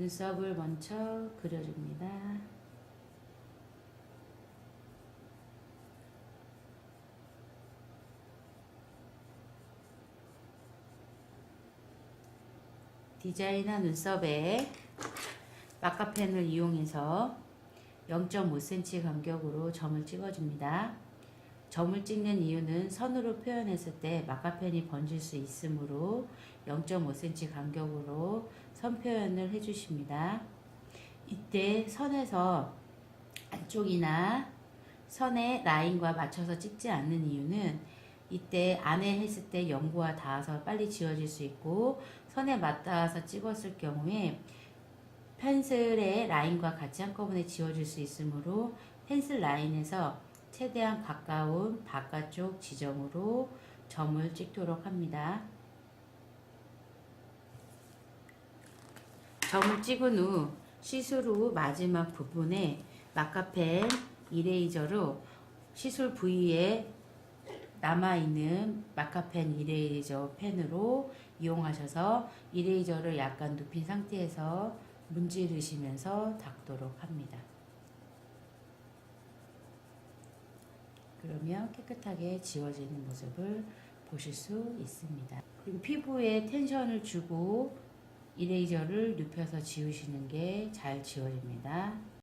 눈썹을 먼저 그려줍니다. 디자인한 눈썹에 마카펜을 이용해서 0.5cm 간격으로 점을 찍어줍니다. 점을 찍는 이유는 선으로 표현했을 때 마카펜이 번질 수 있으므로 0.5cm 간격으로 선 표현을 해주십니다. 이때 선에서 안쪽이나 선의 라인과 맞춰서 찍지 않는 이유는 이때 안에 했을 때 연고가 닿아서 빨리 지워질 수 있고 선에 맞닿아서 찍었을 경우에 펜슬의 라인과 같이 한꺼번에 지워질 수 있으므로 펜슬 라인에서 최대한 가까운 바깥쪽 지점으로 점을 찍도록 합니다. 점을 찍은 후 시술 후 마지막 부분에 마카펜 이레이저로 시술 부위에 남아있는 마카펜 이레이저 펜으로 이용하셔서 이레이저를 약간 눕힌 상태에서 문지르시면서 닦도록 합니다. 그러면 깨끗하게 지워지는 모습을 보실 수 있습니다. 그리고 피부에 텐션을 주고 이레이저를 눕혀서 지우시는 게 잘 지워집니다.